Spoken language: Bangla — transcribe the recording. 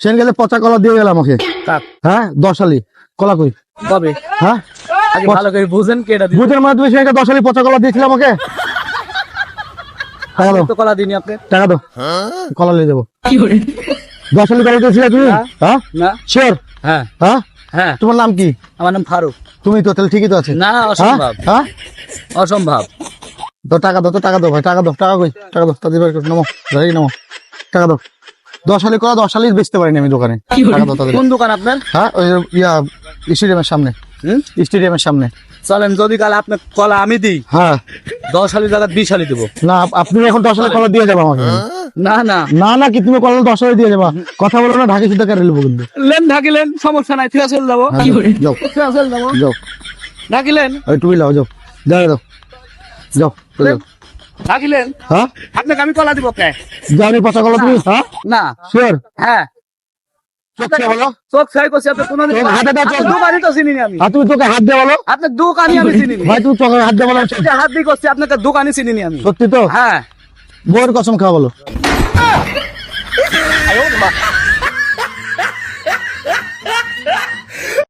সেন গেলে পচা কলা দিয়ে গেল আমাকে কাক? হ্যাঁ? দশ আলি কলা কই? কবে? হ্যাঁ? ভালো করে বুঝেন মাধ্যমে দশ আলি পচা কলা দিয়েছিল আমাকে টাকা দাও। কলা দিনি আপনি। টাকা দাও। কলা নিয়ে যাব। দশ আলি কলা দিয়েছিলে তুমি? হ্যাঁ। না। শিওর হ্যাঁ। হ্যাঁ? হ্যাঁ। তোমার নাম কি? আমার নাম ফারুক। তুমি তো তাহলে ঠিকই তো আছে। না হ্যাঁ? অসম্ভব। হ্যাঁ? অসম্ভব। তো টাকা দাও তো টাকা দাও ভাই টাকা দাও টাকা কই? টাকা দাও তাদের নামো। টাকা দাও। দশ আলি কলা দশ আলি বেচতে পারিনি আমি দোকানে। টাকা দাও তাদের। কোন দোকান আপনার? হ্যাঁ ওই ইয়া স্টেডিয়ামের সামনে। স্টেডিয়ামের সামনে। চলেন যদি কাল আপনার কলা আমি দিই হ্যাঁ। দশ হালি জায়গা বিশ হালি দেবো। না আপ- আপনি এখন দশ আলি কলা দিয়ে যাব আমাকে। না না। না না কি তুমি কলা দশ আলি দিয়ে যাবা? কথা বলো না ঢাকি শুদ্ধ কেটে নেব কিন্তু। লেন ঢাকিলেন সমস্যা নাই ঠিক আছে চলে যাব। হ্যাঁ, যাও ঠিক আছে চলে যাব। যাও। ঢাকিলেন টুপি লাও যাও। দাঁড়িয়ে দাও যাও। যাও হ্যাঁ? আপনাকে আমি কলা দিব কে? জানি পচা কলা তুমি হ্যাঁ? না। শিওর হ্যাঁ। বলো? চোখ ছাই করছি আপনার কোনো চোখ হাতে দাও, চোখ। দোকানই তো চিনি আমি। সত্যি তো? হ্যাঁ। বউয়ের কসম খাওয়া বলো।